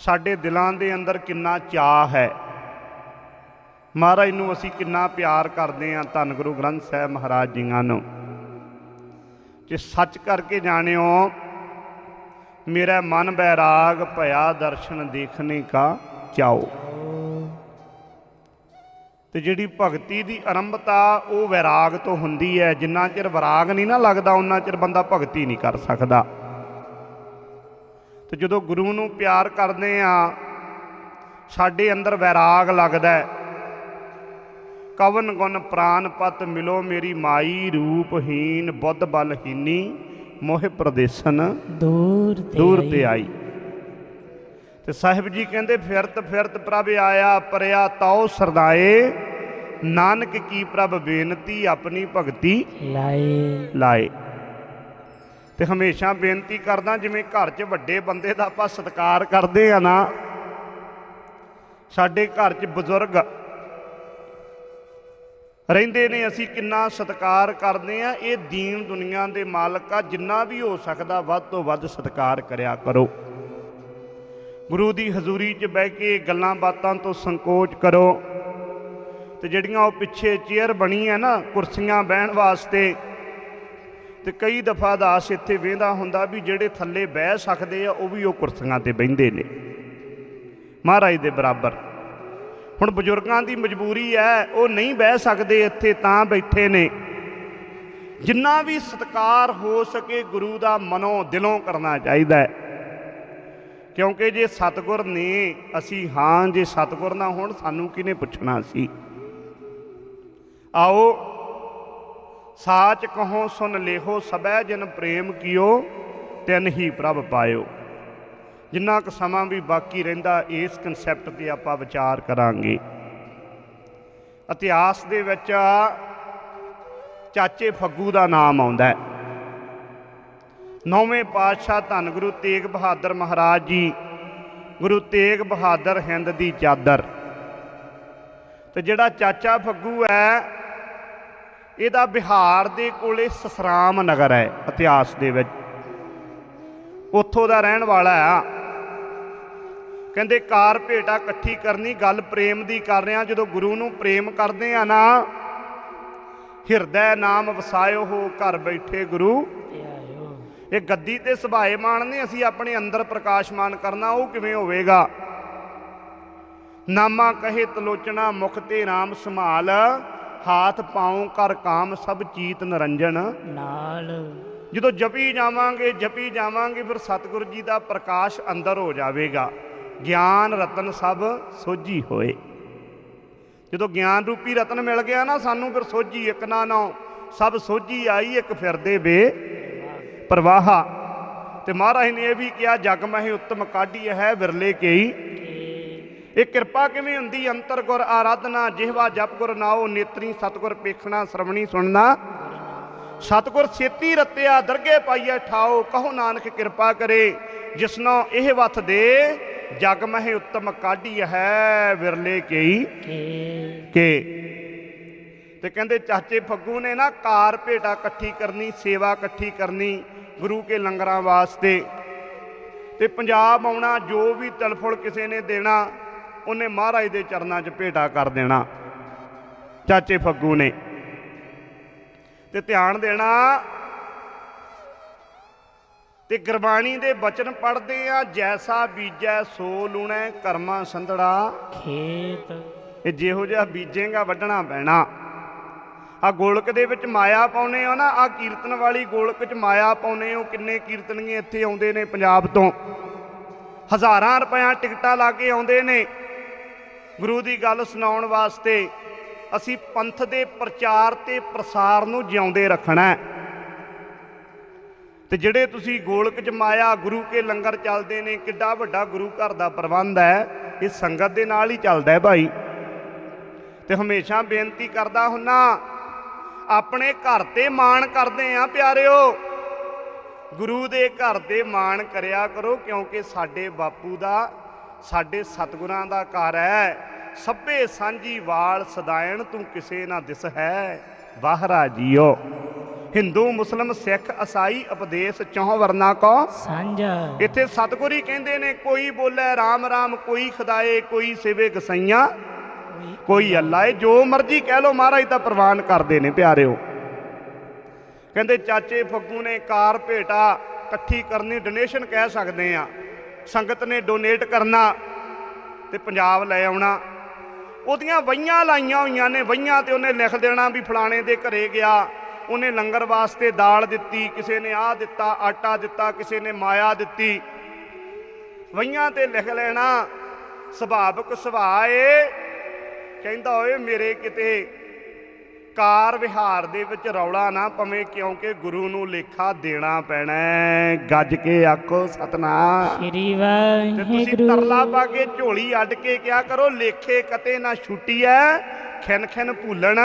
ਸਾਡੇ ਦਿਲਾਂ ਦੇ ਅੰਦਰ ਕਿੰਨਾ ਚਾਹ ਹੈ। ਮਹਾਰਾਜ ਨੂੰ ਅਸੀਂ ਕਿੰਨਾ ਪਿਆਰ ਕਰਦੇ ਹਾਂ, ਧੰਨ ਗੁਰੂ ਗ੍ਰੰਥ ਸਾਹਿਬ ਮਹਾਰਾਜ ਜੀਆਂ ਨੂੰ। ਜੇ ਸੱਚ ਕਰਕੇ ਜਾਣਿਓ, ਮੇਰਾ ਮਨ ਬੈਰਾਗ ਭਇਆ ਦਰਸ਼ਨ ਦੇਖਣੇ ਕਾ ਚਾਓ। ਤੇ ਜਿਹੜੀ ਭਗਤੀ ਦੀ ਆਰੰਭਤਾ, ਉਹ ਵਿਰਾਗ ਤੋਂ ਹੁੰਦੀ ਹੈ। ਜਿੰਨਾ ਚਿਰ ਵਿਰਾਗ ਨਹੀਂ ਨਾ ਲੱਗਦਾ ਉਹਨਾਂ ਚਿਰ ਬੰਦਾ ਭਗਤੀ ਨਹੀਂ ਕਰ ਸਕਦਾ। ਤੇ ਜਦੋਂ ਗੁਰੂ ਨੂੰ ਪਿਆਰ ਕਰਦੇ ਆ ਸਾਡੇ ਅੰਦਰ ਵਿਰਾਗ ਲੱਗਦਾ ਹੈ। ਕਵਨ ਗੁਣ ਪ੍ਰਾਨ ਪਤ ਮਿਲੋ ਮੇਰੀ ਮਾਈ ਰੂਪਹੀਨ ਬੁੱਧ ਬਲਹੀਨੀ ਮੋਹ ਪ੍ਰਦੇਸ਼ਨ ਦੂਰ ਤੇ ਦੂਰ। ਤੇ ਆਈ। ਤੇ ਸਾਹਿਬ ਜੀ ਕਹਿੰਦੇ ਫਿਰਤ ਫਿਰਤ ਪ੍ਰਭ ਆਇਆ ਪਰਿਆ ਤਾਉ ਸਰਦਾਏ ਨਾਨਕ ਕੀ ਪ੍ਰਭ ਬੇਨਤੀ ਆਪਣੀ ਭਗਤੀ ਲਾਏ। ਲਾਏ। ਤੇ ਹਮੇਸ਼ਾ ਬੇਨਤੀ ਕਰਦਾ ਜਿਵੇਂ ਘਰ 'ਚ ਵੱਡੇ ਬੰਦੇ ਦਾ ਆਪਾਂ ਸਤਿਕਾਰ ਕਰਦੇ ਆ ਨਾ, ਸਾਡੇ ਘਰ 'ਚ ਬਜ਼ੁਰਗ ਰਹਿੰਦੇ ਨੇ, ਅਸੀਂ ਕਿੰਨਾ ਸਤਿਕਾਰ ਕਰਦੇ ਆ, ਇਹ ਦੀਨ ਦੁਨੀਆ ਦੇ ਮਾਲਕ ਆ, ਜਿੰਨਾ ਵੀ ਹੋ ਸਕਦਾ ਵੱਧ ਤੋਂ ਵੱਧ ਸਤਿਕਾਰ ਕਰਿਆ ਕਰੋ। ਗੁਰੂ ਦੀ ਹਜ਼ੂਰੀ 'ਚ ਬਹਿ ਕੇ ਗੱਲਾਂ ਬਾਤਾਂ ਤੋਂ ਸੰਕੋਚ ਕਰੋ। ਤੇ ਜਿਹੜੀਆਂ ਉਹ ਪਿੱਛੇ ਚੇਅਰ ਬਣੀ ਹੈ ਨਾ, ਕੁਰਸੀਆਂ ਬਹਿਣ ਵਾਸਤੇ ਤੇ ਕਈ ਦਫਾ ਦਾਸ ਇੱਥੇ ਵੇਂਦਾ ਹੁੰਦਾ ਵੀ ਜਿਹੜੇ ਥੱਲੇ ਬਹਿ ਸਕਦੇ ਆ, ਉਹ ਵੀ ਉਹ ਕੁਰਸੀਆਂ ਤੇ ਬਹਿੰਦੇ ਨੇ। ਮਹਾਰਾਜ ਦੇ ਬਰਾਬਰ। ਹੁਣ ਬਜ਼ੁਰਗਾਂ ਦੀ ਮਜਬੂਰੀ ਹੈ, ਉਹ ਨਹੀਂ ਬਹਿ ਸਕਦੇ ਇੱਥੇ, ਤਾਂ ਬੈਠੇ ਨੇ। ਜਿੰਨਾ ਵੀ ਸਤਕਾਰ ਹੋ ਸਕੇ, ਗੁਰੂ ਦਾ ਮਨੋਂ ਦਿਲੋਂ ਕਰਨਾ ਚਾਹੀਦਾ ਹੈ। ਕਿਉਂਕਿ ਜੇ ਸਤਗੁਰ ਨੇ, ਅਸੀਂ ਹਾਂ, ਜੇ ਸਤਗੁਰ ਨਾ ਹੋਣ, ਸਾਨੂੰ ਕਿਹਨੇ ਪੁੱਛਣਾ ਸੀ? ਆਓ ਸਾਚ ਕਹੋ ਸੁਨ ਲੇਹੋ ਸਬੈ ਜਿਨ ਪ੍ਰੇਮ ਕੀਓ, ਤਿਨ ਹੀ ਪ੍ਰਭ ਪਾਇਓ। ਜਿੰਨਾ ਕੁ ਸਮਾਂ ਵੀ ਬਾਕੀ ਰਹਿੰਦਾ, ਇਸ ਕਨਸੈਪਟ ਤੇ ਆਪਾਂ ਵਿਚਾਰ ਕਰਾਂਗੇ। ਇਤਿਹਾਸ ਦੇ ਵਿੱਚ ਚਾਚੇ ਫੱਗੂ ਦਾ ਨਾਮ ਆਉਂਦਾ ਹੈ। ਨੌਵੇਂ ਪਾਤਸ਼ਾਹ ਧੰਨ ਗੁਰੂ ਤੇਗ ਬਹਾਦਰ ਮਹਾਰਾਜ ਜੀ, ਗੁਰੂ ਤੇਗ ਬਹਾਦਰ ਹਿੰਦ ਦੀ ਚਾਦਰ। ਤੇ ਜਿਹੜਾ ਚਾਚਾ ਫੱਗੂ ਹੈ ਇਹਦਾ ਬਿਹਾਰ ਦੇ ਕੋਲੇ ਸਸਰਾਮ ਨਗਰ ਹੈ, ਇਤਿਹਾਸ ਦੇ ਵਿੱਚ। ਉੱਥੋਂ ਦਾ ਰਹਿਣ ਵਾਲਾ ਆ। ਕਹਿੰਦੇ, ਕਾਰ ਭੇਟਾ ਇਕੱਠੀ ਕਰਨੀ, ਗੱਲ ਪ੍ਰੇਮ ਦੀ ਕਰ ਰਿਹਾ। ਜਦੋਂ ਗੁਰੂ ਨੂੰ ਪ੍ਰੇਮ ਕਰਦੇ ਆ ਨਾ, ਹਿਰਦੈ ਨਾਮ ਵਸਾਇਓ ਹੋ, ਘਰ ਬੈਠੇ ਗੁਰੂ। ਇਹ ਗੱਦੀ ਤੇ ਸੁਭਾਏ ਮਾਨ ਨੇ, ਅਸੀਂ ਆਪਣੇ ਅੰਦਰ ਪ੍ਰਕਾਸ਼ਮਾਨ ਕਰਨਾ, ਉਹ ਕਿਵੇਂ ਹੋਵੇਗਾ? ਨਾਮਾ ਕਹੇ ਤਲੋਚਣਾ, ਮੁਖ ਤੇ ਰਾਮ ਸੰਭਾਲ। ਹਾਥ ਪਾਉ ਕਰ ਕਾਮ ਸਭ ਚੀਤ ਨਰੰਜਨ। ਨਾਲ। ਜਦੋਂ ਜਪੀ ਜਾਵਾਂਗੇ ਜਪੀ ਜਾਵਾਂਗੇ ਫਿਰ ਸਤਿਗੁਰੂ ਜੀ ਦਾ ਪ੍ਰਕਾਸ਼ ਅੰਦਰ ਹੋ ਜਾਵੇਗਾ। ਗਿਆਨ ਰਤਨ ਸਭ ਸੋਝੀ ਹੋਏ। ਜਦੋਂ ਗਿਆਨ ਰੂਪੀ ਰਤਨ ਮਿਲ ਗਿਆ ਨਾ ਸਾਨੂੰ ਫਿਰ ਸੋਝੀ ਇੱਕ ਨਾ ਨਾ। ਸਭ ਸੋਝੀ ਆਈ ਇੱਕ ਫਿਰਦੇ ਬੇ ਪ੍ਰਵਾਹਾ। ਤੇ ਮਹਾਰਾਜ ਨੇ ਇਹ ਵੀ ਕਿਹਾ ਜਗ ਮਹਿ ਉੱਤਮ ਕਾਢੀ ਹੈ ਵਿਰਲੇ ਕੇਈ। ਇਹ ਕਿਰਪਾ ਕਿਵੇਂ ਹੁੰਦੀ? ਅੰਤਰ ਗੁਰ ਆਰਾਧਨਾ ਜਿਹਵਾ ਜਪ ਗੁਰ ਨਾਉ ਨੇਤਰੀ ਸਤਗੁਰ ਪੇਖਣਾ ਸ਼ਰਵਣੀ ਸੁਣਨਾ। ਸਤਗੁਰ ਛੇਤੀ ਰਤਿਆ ਦਰਗੇ ਪਾਈਐ ਠਾਓ ਕਹੋ ਨਾਨਕ ਕਿਰਪਾ ਕਰੇ। ਜਿਸਨੋ ਇਹ ਵਥ ਦੇ ਜਗ ਮਹਿ ਉੱਤਮ ਕਾਢੀ ਹੈ ਵਿਰਲੇ ਕੇਈ ਕੇ। ਕੇ। ਤੇ ਕਹਿੰਦੇ ਚਾਚੇ ਫੱਗੂ ਨੇ ਨਾ ਕਾਰ ਭੇਟਾ ਇਕੱਠੀ ਕਰਨੀ ਸੇਵਾ ਇਕੱਠੀ ਕਰਨੀ ਗੁਰੂ ਕੇ ਲੰਗਰਾਂ ਵਾਸਤੇ। ਤੇ ਪੰਜਾਬ ਆਉਣਾ ਜੋ ਵੀ ਤਲਫੁਲ ਕਿਸੇ ਨੇ ਦੇਣਾ ਉਹਨੇ ਮਹਾਰਾਜ ਦੇ ਚਰਨਾਂ 'ਚ ਭੇਟਾ ਕਰ ਦੇਣਾ। ਚਾਚੇ ਫੱਗੂ ਨੇ। ਤੇ ਧਿਆਨ ਦੇਣਾ ਤੇ ਗੁਰਬਾਣੀ ਦੇ ਬਚਨ ਪੜ੍ਹਦੇ ਆ ਜੈਸਾ ਬੀਜੈ ਸੋ ਲੂਣੈ ਕਰਮਾਂ ਸੰਧੜਾ। ਖੇਤ। ਇਹ ਜਿਹੋ ਜਿਹਾ ਬੀਜੇਗਾ ਵੱਢਣਾ ਪੈਣਾ। ਆ ਗੋਲਕ ਦੇ ਵਿੱਚ ਮਾਇਆ ਪਾਉਨੇ ਹੋ ਨਾ ਆ ਕੀਰਤਨ ਵਾਲੀ ਗੋਲਕ 'ਚ ਮਾਇਆ ਪਾਉਨੇ ਹੋ ਕਿੰਨੇ ਕੀਰਤਨੀਏ ਇੱਥੇ ਆਉਂਦੇ ਨੇ ਪੰਜਾਬ ਤੋਂ। ਹਜ਼ਾਰਾਂ ਰੁਪਇਆ ਟਿਕਟਾਂ ਲਾ ਕੇ ਆਉਂਦੇ ਨੇ। ਗੁਰੂ ਦੀ ਗੱਲ ਸੁਣਾਉਣ ਵਾਸਤੇ ਅਸੀਂ ਪੰਥ ਦੇ ਪ੍ਰਚਾਰ ਤੇ ਪ੍ਰਸਾਰ ਨੂੰ ਜਿਉਂਦੇ ਰੱਖਣਾ ਹੈ। ਤੇ ਜਿਹੜੇ ਤੁਸੀਂ ਗੋਲਕ ਜਮਾਇਆ ਗੁਰੂ ਕੇ ਲੰਗਰ ਚੱਲਦੇ ਨੇ, ਕਿੱਡਾ ਵੱਡਾ ਗੁਰੂ ਘਰ ਦਾ ਪ੍ਰਬੰਧ ਹੈ, ਇਹ ਸੰਗਤ ਦੇ ਨਾਲ ਹੀ ਚੱਲਦਾ ਹੈ ਭਾਈ। ਤੇ ਹਮੇਸ਼ਾ ਬੇਨਤੀ ਕਰਦਾ ਹੁੰਨਾ, ਆਪਣੇ ਘਰ ਤੇ ਮਾਣ ਕਰਦੇ ਆ ਪਿਆਰਿਓ। ਗੁਰੂ ਦੇ ਘਰ 'ਤੇ ਮਾਣ ਕਰਿਆ ਕਰੋ, ਕਿਉਂਕਿ ਸਾਡੇ ਬਾਪੂ ਦਾ, ਸਾਡੇ ਸਤਿਗੁਰਾਂ ਦਾ ਘਰ ਹੈ। ਸਭੇ ਸਾਂਝੀ ਵਾਲ ਸਦਾਇਣ ਤੂੰ ਕਿਸੇ ਨਾ ਦਿਸ ਹੈ ਬਾਹਰਾ ਜੀਓ। ਹਿੰਦੂ ਮੁਸਲਮ ਸਿੱਖ ਈਸਾਈ ਉਪਦੇਸ਼ ਚੌਹ ਵਰਨਾ ਕੋ। ਸਾਂਝਾ। ਇੱਥੇ ਸਤਿਗੁਰੂ ਹੀ ਕਹਿੰਦੇ ਨੇ ਕੋਈ ਬੋਲੇ ਰਾਮ ਰਾਮ ਕੋਈ ਖੁਦਾਏ ਕੋਈ ਸਿਵੇ ਗਸਈਆਂ ਕੋਈ ਕੋਈ ਅੱਲਾ ਏ। ਜੋ ਮਰਜ਼ੀ ਕਹਿ ਲੋ ਮਹਾਰਾਜ ਤਾਂ ਪ੍ਰਵਾਨ ਕਰਦੇ ਨੇ ਪਿਆਰਿਓ। ਕਹਿੰਦੇ ਚਾਚੇ ਫੱਗੂ ਨੇ ਕਾਰ ਭੇਟਾ ਇਕੱਠੀ ਕਰਨੀ ਡੋਨੇਸ਼ਨ ਕਹਿ ਸਕਦੇ ਆ। ਸੰਗਤ ਨੇ ਡੋਨੇਟ ਕਰਨਾ ਤੇ ਪੰਜਾਬ ਲੈ ਆਉਣਾ। ਉਹਦੀਆਂ ਵਈਆਂ ਲਾਈਆਂ ਹੋਈਆਂ ਨੇ ਵਈਆਂ ਤੇ ਉਹਨੇ ਲਿਖ ਦੇਣਾ ਵੀ ਫਲਾਣੇ ਦੇ ਘਰੇ ਗਿਆ। ਉਹਨੇ ਲੰਗਰ ਵਾਸਤੇ ਦਾਲ ਦਿੱਤੀ, ਕਿਸੇ ਨੇ ਆਹ ਦਿੱਤਾ, ਆਟਾ ਦਿੱਤਾ, ਕਿਸੇ ਨੇ ਮਾਇਆ ਦਿੱਤੀ। ਵਈਆਂ ਤੇ ਲਿਖ ਲੈਣਾ, ਸੁਭਾਵਿਕ ਸੁਭਾਅ ਏ। ਕਹਿੰਦਾ ਓਏ ਮੇਰੇ ਕਿਤੇ ਕਾਰ ਵਿਹਾਰ ਦੇ ਵਿੱਚ ਰੌਲਾ ਨਾ ਪਵੇਂ ਕਿਉਂਕਿ ਗੁਰੂ ਨੂੰ ਲੇਖਾ ਦੇਣਾ ਪੈਣਾ। ਗੱਜ ਕੇ ਆਖੋ ਸਤਨਾਮ। ਸ਼੍ਰੀ ਤੇ ਤੁਸੀਂ ਵਾਹਿਗੁਰੂ ਤਰਲਾ ਪਾ ਕੇ ਝੋਲੀ ਅੱਡ ਕੇ ਕਿਆ ਕਰੋ ਲੇਖੇ ਕਤੇ ਨਾ ਛੁੱਟੀਐ ਖਿਨ ਖਿਨ ਭੁੱਲਣ।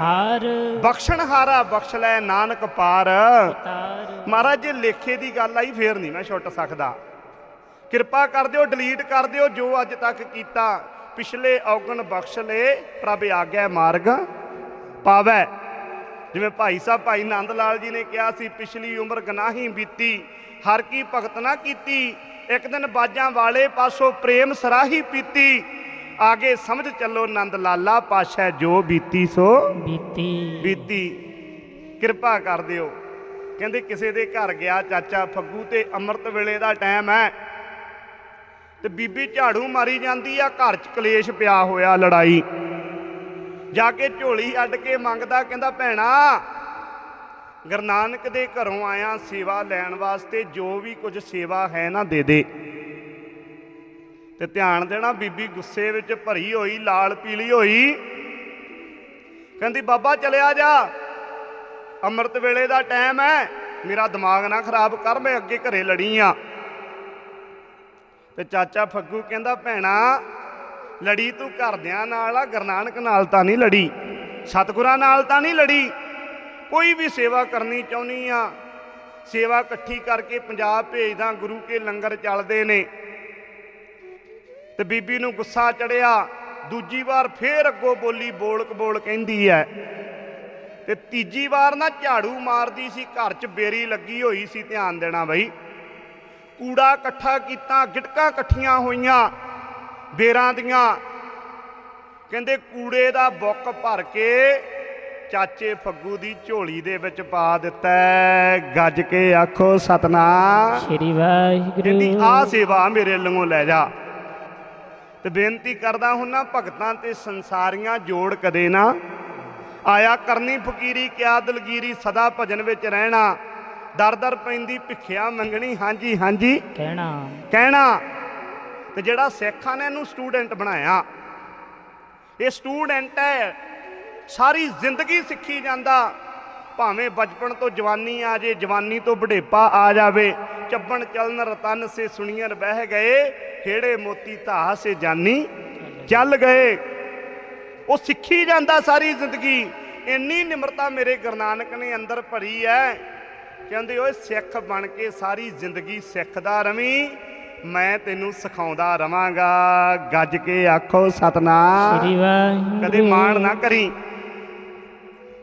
ਹਾਰ। ਬਖਸ਼ਣ ਹਾਰਾ ਬਖਸ਼ ਲੈ ਨਾਨਕ ਪਾਰ। ਮਹਾਰਾਜ ਜੇ ਲੇਖੇ ਦੀ ਗੱਲ ਆਈ ਫੇਰ ਨਹੀਂ ਮੈਂ ਛੁੱਟ ਸਕਦਾ। ਕਿਰਪਾ ਕਰ ਦਿਓ ਡਿਲੀਟ ਕਰ ਦਿਓ ਜੋ ਅੱਜ ਤੱਕ ਕੀਤਾ। ਪਿਛਲੇ ਔਗਣ ਬਖਸ਼ ਲੈ ਪ੍ਰਭ ਆਗਿਆ ਮਾਰਗ। ਪਾਵੈ। ਜਿਵੇਂ ਭਾਈ ਸਾਹਿਬ ਭਾਈ ਨੰਦ ਲਾਲ ਜੀ ਨੇ ਕਿਹਾ ਸੀ ਪਿਛਲੀ ਉਮਰ ਗਨਾਹੀ ਬੀਤੀ ਹਰ ਕੀ ਭਗਤ ਨਾ ਕੀਤੀ ਇੱਕ ਦਿਨ ਬਾਜਾਂ ਵਾਲੇ ਪਾਸੋਂ ਪ੍ਰੇਮ ਸਰਾਹੀ ਪੀਤੀ ਆਗੇ ਸਮਝ ਚੱਲੋ ਨੰਦ ਲਾਲਾ ਪਾਸ਼ਾ ਜੋ ਬੀਤੀ ਸੋ ਬੀਤੀ। ਬੀਤੀ। ਕਿਰਪਾ ਕਰ ਦਿਓ। ਕਹਿੰਦੇ ਕਿਸੇ ਦੇ ਘਰ ਗਿਆ ਚਾਚਾ ਫੱਗੂ ਤੇ ਅੰਮ੍ਰਿਤ ਵੇਲੇ ਦਾ ਟਾਈਮ ਹੈ। ਤੇ ਬੀਬੀ ਝਾੜੂ ਮਾਰੀ ਜਾਂਦੀ ਆ ਘਰ 'ਚ ਕਲੇਸ਼ ਪਿਆ ਹੋਇਆ ਲੜਾਈ। ਜਾ ਕੇ ਝੋਲੀ ਅੱਡ ਕੇ ਮੰਗਦਾ, ਕਹਿੰਦਾ, ਭੈਣਾ, ਗੁਰੂ ਨਾਨਕ ਦੇ ਘਰੋਂ ਆਇਆ ਸੇਵਾ ਲੈਣ ਵਾਸਤੇ, ਜੋ ਵੀ ਕੁਝ ਸੇਵਾ ਹੈ ਨਾ ਦੇ ਦੇ। ਤੇ ਧਿਆਨ ਦੇਣਾ, ਬੀਬੀ ਗੁੱਸੇ ਵਿੱਚ ਭਰੀ ਹੋਈ, ਲਾਲ ਪੀਲੀ ਹੋਈ। ਕਹਿੰਦੀ, ਬਾਬਾ, ਚਲਿਆ ਜਾ। ਅੰਮ੍ਰਿਤ ਵੇਲੇ ਦਾ ਟਾਈਮ ਹੈ। ਮੇਰਾ ਦਿਮਾਗ ਨਾ ਖਰਾਬ ਕਰ, ਮੈਂ ਅੱਗੇ ਘਰੇ ਲੜੀ ਆ। ਤੇ ਚਾਚਾ ਫੱਗੂ ਕਹਿੰਦਾ, ਭੈਣਾ ਲੜੀ ਤੂੰ ਘਰਦਿਆਂ ਨਾਲ ਆ ਗੁਰਨਾਨਕ ਨਾਲ ਤਾਂ ਨਹੀਂ ਲੜੀ, ਸਤਿਗੁਰਾਂ ਨਾਲ ਤਾਂ ਨਹੀਂ ਲੜੀ। ਕੋਈ ਵੀ ਸੇਵਾ ਕਰਨੀ ਚਾਹੁੰਦੀ ਆ, ਸੇਵਾ ਇਕੱਠੀ ਕਰਕੇ ਪੰਜਾਬ ਭੇਜਦਾ, ਗੁਰੂ ਕੇ ਲੰਗਰ ਚੱਲਦੇ ਨੇ। ਤੇ ਬੀਬੀ ਨੂੰ ਗੁੱਸਾ ਚੜਿਆ, ਦੂਜੀ ਵਾਰ ਫੇਰ ਅੱਗੋਂ ਬੋਲੀ ਬੋਲ ਕਬੋਲ ਕਹਿੰਦੀ ਐ। ਤੇ ਤੀਜੀ ਵਾਰ ਨਾ ਝਾੜੂ ਮਾਰਦੀ ਸੀ, ਘਰ 'ਚ ਬੇਰੀ ਲੱਗੀ ਹੋਈ ਸੀ, ਧਿਆਨ ਦੇਣਾ ਬਈ। ਕੂੜਾ ਇਕੱਠਾ ਕੀਤਾ, ਗਿਟਕਾਂ ਇਕੱਠੀਆਂ ਹੋਈਆਂ ਬੇਰਾਂ ਦੀਆਂ। ਕਹਿੰਦੇ ਕੂੜੇ ਦਾ ਬੁੱਕ ਭਰ ਕੇ ਚਾਚੇ ਫੱਗੂ ਦੀ ਝੋਲੀ ਦੇ ਵਿੱਚ ਪਾ ਦਿੱਤਾ। ਗੱਜ ਕੇ ਆਖੋ ਸਤਨਾਮ। ਸ਼੍ਰੀ ਕਹਿੰਦੀ ਵਾਹਿਗੁਰੂ ਆ ਸੇਵਾ ਮੇਰੇ ਲੰਗੋਂ ਲੈ ਜਾ। ਤੇ ਬੇਨਤੀ ਕਰਦਾ ਹੁੰਨਾ ਭਗਤਾਂ ਤੇ ਸੰਸਾਰੀਆਂ ਜੋੜ ਕਦੇ ਨਾ। ਆਇਆ ਕਰਨੀ ਫਕੀਰੀ ਕਿਆ ਦਲਗੀਰੀ ਸਦਾ ਭਜਨ ਵਿੱਚ ਰਹਿਣਾ। ਦਰ ਦਰ ਪੈਂਦੀ ਭਿੱਖਿਆ ਮੰਗਣੀ। ਹਾਂਜੀ ਹਾਂਜੀ। ਕਹਿਣਾ। ਕਹਿਣਾ। ਤੇ ਜਿਹੜਾ ਸਿੱਖਾਂ ਨੇ ਇਹਨੂੰ ਸਟੂਡੈਂਟ ਬਣਾਇਆ। ਇਹ ਸਟੂਡੈਂਟ ਹੈ, ਸਾਰੀ ਜ਼ਿੰਦਗੀ ਸਿੱਖੀ ਜਾਂਦਾ। ਭਾਵੇਂ ਬਚਪਨ ਤੋਂ ਜਵਾਨੀ ਆ ਜੇ, ਜਵਾਨੀ ਤੋਂ ਬੁਢੇਪਾ ਆ ਜਾਵੇ, ਚੱਬਣ ਚਲਨ ਰਤਨ ਸੇ ਸੁਣੀਆਂ ਬਹਿ ਗਏ ਖੇੜੇ ਮੋਤੀ ਧਾ ਸੇ ਜਾਨੀ ਚੱਲ ਗਏ। ਉਹ ਸਿੱਖੀ ਜਾਂਦਾ ਸਾਰੀ ਜ਼ਿੰਦਗੀ। ਇੰਨੀ ਨਿਮਰਤਾ ਮੇਰੇ ਗੁਰੂ ਨਾਨਕ ਨੇ ਅੰਦਰ ਭਰੀ ਹੈ। ਕਹਿੰਦੇ ਓਏ ਸਿੱਖ ਬਣ ਕੇ ਸਾਰੀ ਜ਼ਿੰਦਗੀ ਸਿੱਖਦਾ ਰਵੀਂ। ਮੈਂ ਤੈਨੂੰ ਸਿਖਾਉਂਦਾ ਰਵਾਂਗਾ। ਗੱਜ ਕੇ ਆਖੋ ਸਤਨਾਮ। ਸ਼੍ਰੀ ਵਾਹਿਗੁਰੂ। ਕਦੇ ਮਾਣ ਨਾ ਕਰੀ।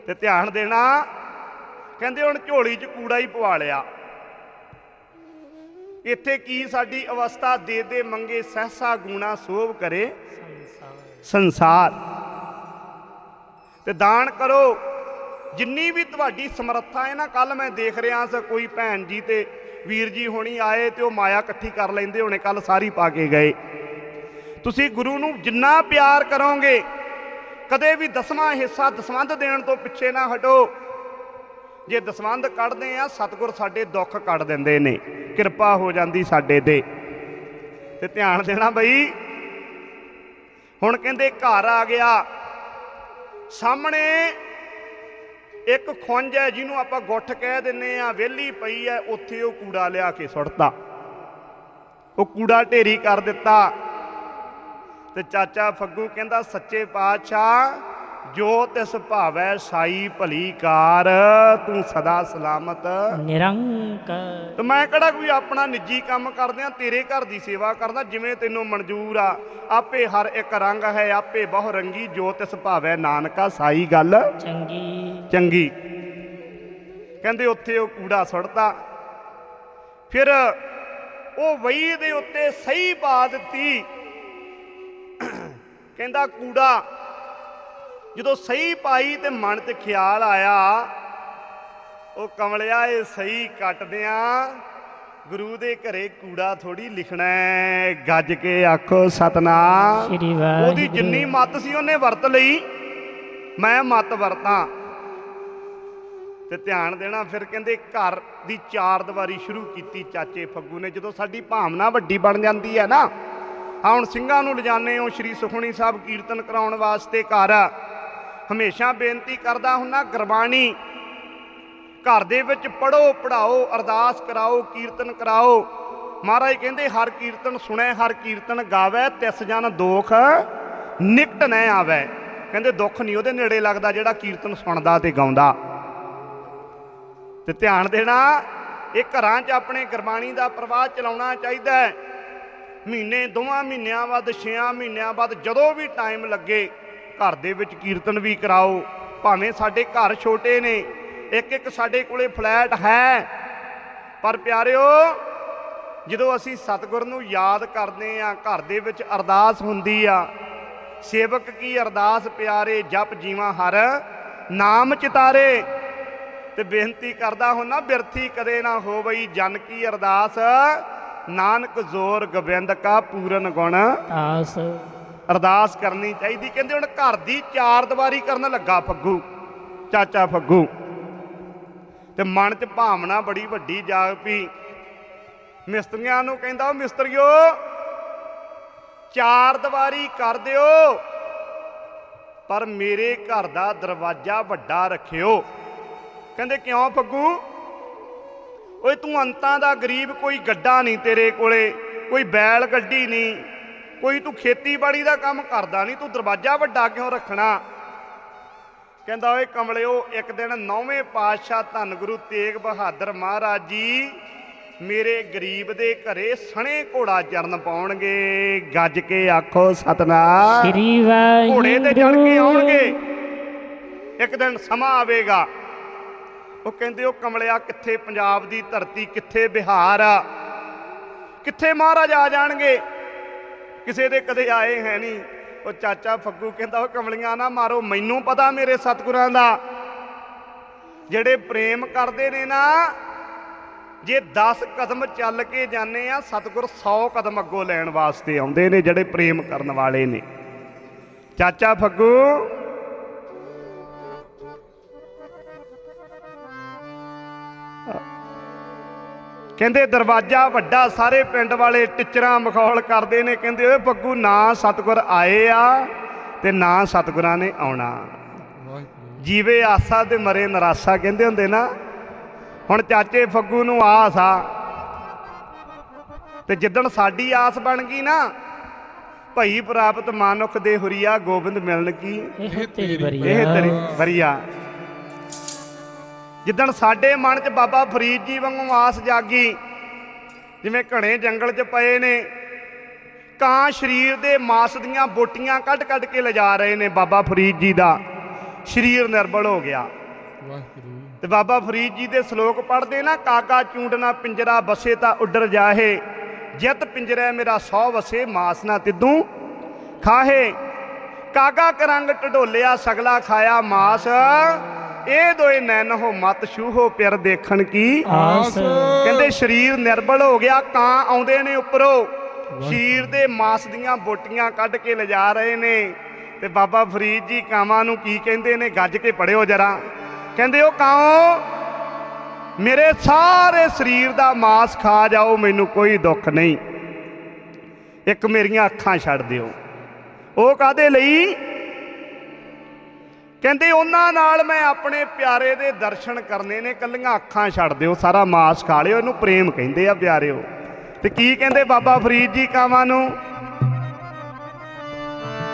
ਤੇ ਧਿਆਨ ਦੇਣਾ ਕਹਿੰਦੇ ਹੁਣ ਝੋਲੀ 'ਚ ਕੂੜਾ ਹੀ ਪਵਾ ਲਿਆ। ਇੱਥੇ ਕੀ ਸਾਡੀ ਅਵਸਥਾ ਦੇ ਦੇ ਮੰਗੇ ਸਹਸਾ ਗੂਣਾ ਸੋਭ ਕਰੇ। ਸੰਸਾਰ। ਤੇ ਦਾਨ ਕਰੋ। ਜਿੰਨੀ ਵੀ ਤੁਹਾਡੀ ਸਮਰੱਥਾ ਹੈ ਨਾ ਕੱਲ ਮੈਂ ਦੇਖ ਰਿਹਾ ਸੀ ਕੋਈ ਭੈਣ ਜੀ ਤੇ ਵੀਰ ਜੀ ਹੋਣੀ ਆਏ ਤੇ ਉਹ ਮਾਇਆ ਇਕੱਠੀ ਕਰ ਲੈਂਦੇ ਹੋਣੇ ਕੱਲ ਸਾਰੀ ਪਾ ਕੇ ਗਏ। ਤੁਸੀਂ ਗੁਰੂ ਨੂੰ ਜਿੰਨਾ ਪਿਆਰ ਕਰੋਗੇ, ਕਦੇ ਵੀ ਦਸਵਾਂ ਹਿੱਸਾ, ਦਸਵੰਧ ਦੇਣ ਤੋਂ ਪਿੱਛੇ ਨਾ ਹਟੋ। ਜੇ ਦਸਵੰਧ ਕੱਢਦੇ ਆ, ਸਤਿਗੁਰ ਸਾਡੇ ਦੁੱਖ ਕੱਢ ਦਿੰਦੇ ਨੇ। ਕਿਰਪਾ ਹੋ ਜਾਂਦੀ ਸਾਡੇ ਤੇ। ਤੇ ਧਿਆਨ ਦੇਣਾ ਬਈ, ਹੁਣ ਕਹਿੰਦੇ ਘਰ ਆ ਗਿਆ। ਸਾਹਮਣੇ ਇੱਕ ਖੁੰਝ ਹੈ ਜਿਹਨੂੰ ਆਪਾਂ ਗੁੱਠ ਕਹਿ ਦਿੰਨੇ ਆ ਵਿਹਲੀ ਪਈ ਹੈ, ਉੱਥੇ ਉਹ ਕੂੜਾ ਲਿਆ ਕੇ ਸੁੱਟਤਾ। ਉਹ ਕੂੜਾ ਢੇਰੀ ਕਰ ਦਿੱਤਾ। ਤੇ ਚਾਚਾ ਫੱਗੂ ਕਹਿੰਦਾ, ਸੱਚੇ ਪਾਤਸ਼ਾਹ ਜੋ ਤਿਸ ਭਾਵੈ ਸਾਈ ਭਲੀ ਕਾਰ ਤੂੰ ਸਦਾ ਸਲਾਮਤ। ਨਿਰੰਕਾਰ। ਤੇ ਮੈਂ ਕਿਹੜਾ ਕੋਈ ਆਪਣਾ ਨਿੱਜੀ ਕੰਮ ਕਰਦਿਆਂ ਤੇਰੇ ਘਰ ਦੀ ਸੇਵਾ ਕਰਦਾ ਜਿਵੇਂ ਤੈਨੂੰ ਮਨਜ਼ੂਰ ਆ। ਆਪੇ ਹਰ ਇੱਕ ਰੰਗ ਹੈ ਆਪੇ ਬਹੁ ਰੰਗੀ ਜੋ ਤਿਸ ਭਾਵੈ ਨਾਨਕਾ ਸਾਈ ਗੱਲ। ਚੰਗੀ। ਚੰਗੀ। ਕਹਿੰਦੇ ਉੱਥੇ ਉਹ ਕੂੜਾ ਸੁੱਟਤਾ। ਫਿਰ ਉਹ ਵਈ ਦੇ ਉੱਤੇ ਸਹੀ ਪਾ ਦਿੱਤੀ। ਕਹਿੰਦਾ ਕੂੜਾ ਜਦੋਂ ਸਹੀ ਪਾਈ ਤੇ ਮਨ 'ਚ ਖਿਆਲ ਆਇਆ ਉਹ ਕਮਲਿਆ ਇਹ ਸਹੀ ਕੱਟਦਿਆਂ ਗੁਰੂ ਦੇ ਘਰੇ ਕੂੜਾ ਥੋੜੀ ਲਿਖਣਾ ਹੈ। ਗੱਜ ਕੇ ਆਖੋ ਸਤਨਾਮ। ਸ਼੍ਰੀ ਉਹਦੀ ਵਾਹਿਗੁਰੂ ਜਿੰਨੀ ਮੱਤ ਸੀ ਉਹਨੇ ਵਰਤ ਲਈ। ਮੈਂ ਮੱਤ ਵਰਤਾਂ। ਤੇ ਧਿਆਨ ਦੇਣਾ ਫਿਰ ਕਹਿੰਦੇ ਘਰ ਦੀ ਚਾਰ ਦੀਵਾਰੀ ਸ਼ੁਰੂ ਕੀਤੀ ਚਾਚੇ ਫੱਗੂ ਨੇ। ਜਦੋਂ ਸਾਡੀ ਭਾਵਨਾ ਵੱਡੀ ਬਣ ਜਾਂਦੀ ਹੈ ਨਾ ਆ ਹੁਣ ਸਿੰਘਾਂ ਨੂੰ ਲਿਜਾਣੇ ਹੋ ਸ਼੍ਰੀ ਸੁਖਮਣੀ ਸਾਹਿਬ ਕੀਰਤਨ ਕਰਾਉਣ ਵਾਸਤੇ ਘਰ। ਹਮੇਸ਼ਾ ਬੇਨਤੀ ਕਰਦਾ ਹੁੰਨਾ, ਗੁਰਬਾਣੀ ਘਰ ਦੇ ਵਿੱਚ ਪੜੋ ਪੜਾਓ ਅਰਦਾਸ ਕਰਾਓ, ਕੀਰਤਨ ਕਰਾਓ। ਮਹਾਰਾਜ ਕਹਿੰਦੇ, ਹਰ ਕੀਰਤਨ ਸੁਣੈ, ਹਰ ਕੀਰਤਨ ਗਾਵੇ, ਤਿਸ ਜਨ ਦੋਖ ਨਿਕਟ ਨਾ ਆਵੇ। ਕਹਿੰਦੇ, ਦੁੱਖ ਨਹੀਂ ਉਹਦੇ ਨੇੜੇ ਲੱਗਦਾ ਜਿਹੜਾ ਕੀਰਤਨ ਸੁਣਦਾ ਤੇ ਗਾਉਂਦਾ। ਤੇ ਧਿਆਨ ਦੇਣਾ, ਇਹ ਘਰਾਂ 'ਚ ਆਪਣੇ ਗੁਰਬਾਣੀ ਦਾ ਪ੍ਰਵਾਹ ਚਲਾਉਣਾ ਚਾਹੀਦਾ ਹੈ। ਮਹੀਨੇ, ਦੋਵਾਂ ਮਹੀਨਿਆਂ ਬਾਅਦ, ਛੇਆਂ ਮਹੀਨਿਆਂ ਬਾਅਦ ਜਦੋਂ ਵੀ ਟਾਈਮ ਲੱਗੇ ਘਰ ਦੇ ਵਿੱਚ ਕੀਰਤਨ ਵੀ ਕਰਾਓ। ਭਾਵੇਂ ਸਾਡੇ ਘਰ ਛੋਟੇ ਨੇ ਇੱਕ ਇੱਕ ਸਾਡੇ ਕੋਲੇ ਫਲੈਟ ਹੈ। ਪਰ ਪਿਆਰਿਓ, ਜਦੋਂ ਅਸੀਂ ਸਤਿਗੁਰ ਨੂੰ ਯਾਦ ਕਰਦੇ ਆ ਘਰ ਦੇ ਵਿੱਚ ਅਰਦਾਸ ਹੁੰਦੀ ਆ, ਸੇਵਕ ਕੀ ਅਰਦਾਸ ਪਿਆਰੇ, ਜਪ ਜੀਵਾਂ ਹਰ, ਨਾਮ ਚਿਤਾਰੇ। ਤੇ ਬੇਨਤੀ ਕਰਦਾ ਹੁੰਨਾ, ਬਿਰਥੀ ਕਦੇ ਨਾ ਹੋਵਈ, ਜਨ ਕੀ ਅਰਦਾਸ, ਨਾਨਕ ਜ਼ੋਰ ਗੋਬਿੰਦ ਕਾ ਪੂਰਨ ਗੁਣ। ਤਾਸ ਅਰਦਾਸ ਕਰਨੀ ਚਾਹੀਦੀ। ਕਹਿੰਦੇ ਹੁਣ ਘਰ ਦੀ ਚਾਰ ਦੀਵਾਰੀ ਕਰਨ ਲੱਗਾ ਫੱਗੂ, ਚਾਚਾ ਫੱਗੂ। ਤੇ ਮਨ 'ਚ ਭਾਵਨਾ ਬੜੀ ਵੱਡੀ ਜਾਗ ਪਈ। ਮਿਸਤਰੀਆਂ ਨੂੰ ਕਹਿੰਦਾ ਉਹ ਮਿਸਤਰੀਓ, ਚਾਰ ਦੀਵਾਰੀ ਕਰ ਦਿਓ, ਪਰ ਮੇਰੇ ਘਰ ਦਾ ਦਰਵਾਜ਼ਾ ਵੱਡਾ ਰੱਖਿਓ। ਕਹਿੰਦੇ, ਕਿਉਂ ਫੱਗੂ? ਓਏ, ਤੂੰ ਅੰਤਾਂ ਦਾ ਗਰੀਬ, ਕੋਈ ਗੱਡਾ ਨਹੀਂ ਤੇਰੇ ਕੋਲੇ, ਕੋਈ ਬੈਲ ਗੱਡੀ ਨਹੀਂ। ਕੋਈ ਤੂੰ ਖੇਤੀਬਾੜੀ ਦਾ ਕੰਮ ਕਰਦਾ ਨਹੀਂ ਤੂੰ ਦਰਵਾਜ਼ਾ ਵੱਡਾ ਕਿਉਂ ਰੱਖਣਾ? ਕਹਿੰਦਾ ਓਏ ਕਮਲਿਓ ਇੱਕ ਦਿਨ ਨੌਵੇਂ ਪਾਤਸ਼ਾਹ ਧੰਨ ਗੁਰੂ ਤੇਗ ਬਹਾਦਰ ਮਹਾਰਾਜ ਜੀ ਮੇਰੇ ਗਰੀਬ ਦੇ ਘਰੇ ਸਣੇ ਘੋੜਾ ਚਰਨ ਪਾਉਣਗੇ। ਗੱਜ ਕੇ ਆਖੋ ਸਤਨਾਮ। ਸ਼੍ਰੀ ਘੋੜੇ ਤੇ ਚੜ ਕੇ ਵਾਹਿਗੁਰੂ ਆਉਣਗੇ। ਇੱਕ ਦਿਨ ਸਮਾਂ ਆਵੇਗਾ। ਉਹ ਕਹਿੰਦੇ ਉਹ ਕਮਲਿਆ ਕਿੱਥੇ ਪੰਜਾਬ ਦੀ ਧਰਤੀ ਕਿੱਥੇ ਬਿਹਾਰ ਆ? ਕਿੱਥੇ ਮਹਾਰਾਜ ਆ ਜਾਣਗੇ? ਕਿਸੇ ਦੇ ਕਦੇ ਆਏ ਹੈ ਨਹੀਂ। ਉਹ ਚਾਚਾ ਫੱਗੂ ਕਹਿੰਦਾ ਉਹ ਕਮਲੀਆਂ, ਨਾ ਮਾਰੋ, ਮੈਨੂੰ ਪਤਾ ਮੇਰੇ ਸਤਿਗੁਰਾਂ ਦਾ। ਜਿਹੜੇ ਪ੍ਰੇਮ ਕਰਦੇ ਨੇ ਨਾ, ਜੇ 10 ਕਦਮ ਚੱਲ ਕੇ ਜਾਂਦੇ ਆ, ਸਤਿਗੁਰ 100 ਕਦਮ ਅੱਗੋਂ ਲੈਣ ਵਾਸਤੇ ਆਉਂਦੇ ਨੇ, ਜਿਹੜੇ ਪ੍ਰੇਮ ਕਰਨ ਵਾਲੇ ਨੇ। ਚਾਚਾ ਫੱਗੂ ਕਹਿੰਦੇ ਦਰਵਾਜ਼ਾ ਵੱਡਾ ਸਾਰੇ ਪਿੰਡ ਵਾਲੇ ਟਿਚਰਾਂ ਮਖੌਲ ਕਰਦੇ ਨੇ। ਕਹਿੰਦੇ ਓਏ ਫੱਗੂ ਨਾ ਸਤਿਗੁਰ ਆਏ ਆ ਤੇ ਨਾ ਸਤਿਗੁਰਾਂ ਨੇ ਆਉਣਾ। ਜੀਵੇ ਆਸਾ ਤੇ ਮਰੇ ਨਰਾਸਾ ਕਹਿੰਦੇ ਹੁੰਦੇ ਨਾ। ਹੁਣ ਚਾਚੇ ਫੱਗੂ ਨੂੰ ਆਸ ਆ ਤੇ ਜਿੱਦਣ ਸਾਡੀ ਆਸ ਬਣ ਗਈ ਨਾ ਭਈ ਪ੍ਰਾਪਤ ਮਾਨੁਖ ਦੇ ਹੁਰੀਆ ਗੋਬਿੰਦ ਮਿਲਣ ਕੀ? ਇਹ ਤੇਰੀ ਬਰੀ ਇਹ ਤੇਰੀ ਵਰੀਆ ਜਿੱਦਣ ਸਾਡੇ ਮਨ 'ਚ ਬਾਬਾ ਫਰੀਦ ਜੀ ਵਾਂਗੂ ਆਸ ਜਾਗੀ ਜਿਵੇਂ ਘਣੇ ਜੰਗਲ 'ਚ ਪਏ ਨੇ ਕਾਂ ਸਰੀਰ ਦੇ ਮਾਸ ਦੀਆਂ ਬੋਟੀਆਂ ਕੱਢ-ਕੱਢ ਕੇ ਲਿਜਾ ਰਹੇ ਨੇ ਬਾਬਾ ਫਰੀਦ ਜੀ ਦਾ। ਸਰੀਰ ਨਿਰਬਲ ਹੋ ਗਿਆ। ਤੇ ਬਾਬਾ ਫਰੀਦ ਜੀ ਦੇ ਸ਼ਲੋਕ ਪੜ੍ਹਦੇ ਨਾ ਕਾਗਾ ਚੂੰਡਣਾ ਪਿੰਜਰਾ ਬਸੇ ਤਾਂ ਉੱਡਰ ਜਾਹੇ ਜਿਤ ਪਿੰਜਰੇ ਮੇਰਾ ਸੌ ਵਸੇ ਮਾਸ ਨਾ ਤਿੱਦੂ ਖਾਹੇ। ਕਾਗਾ ਕਰੰਗ ਢਡੋਲਿਆ ਸਗਲਾ ਖਾਇਆ ਮਾਸ। ਇਹ ਦੋਏ ਨੈਣ ਹੋ ਮਤ ਛੂਹੋ ਪਿਰ ਦੇਖਣ ਕੀ? ਆਸ। ਕਹਿੰਦੇ ਸਰੀਰ ਨਿਰਬਲ ਹੋ ਗਿਆ ਕਾਂ ਆਉਂਦੇ ਨੇ ਉੱਪਰੋਂ। ਸਰੀਰ ਦੇ ਮਾਸ ਦੀਆਂ ਬੋਟੀਆਂ ਕੱਢ ਕੇ ਲਿਜਾ ਰਹੇ ਨੇ। ਤੇ ਬਾਬਾ ਫਰੀਦ ਜੀ ਕਾਵਾਂ ਨੂੰ ਕੀ ਕਹਿੰਦੇ ਨੇ? ਗੱਜ ਕੇ ਪੜਿਓ ਜਰਾ। ਕਹਿੰਦੇ ਉਹ ਕਾਓ ਮੇਰੇ ਸਾਰੇ ਸਰੀਰ ਦਾ ਮਾਸ ਖਾ ਜਾਓ ਮੈਨੂੰ ਕੋਈ ਦੁੱਖ ਨਹੀਂ। ਇੱਕ ਮੇਰੀਆਂ ਅੱਖਾਂ ਛੱਡ ਦਿਓ। ਉਹ ਕਾਦੇ ਲਈ? ਕਹਿੰਦੇ ਉਹਨਾਂ ਨਾਲ ਮੈਂ ਆਪਣੇ ਪਿਆਰੇ ਦੇ ਦਰਸ਼ਨ ਕਰਨੇ ਨੇ ਕੱਲੀਆਂ ਅੱਖਾਂ ਛੱਡ ਦਿਓ, ਸਾਰਾ ਮਾਸ ਖਾ ਲਿਓ, ਇਹਨੂੰ ਪ੍ਰੇਮ ਕਹਿੰਦੇ ਆ ਪਿਆਰਿਓ। ਤੇ ਕੀ ਕਹਿੰਦੇ ਬਾਬਾ ਫਰੀਦ ਜੀ ਕਾਵਾਂ ਨੂੰ?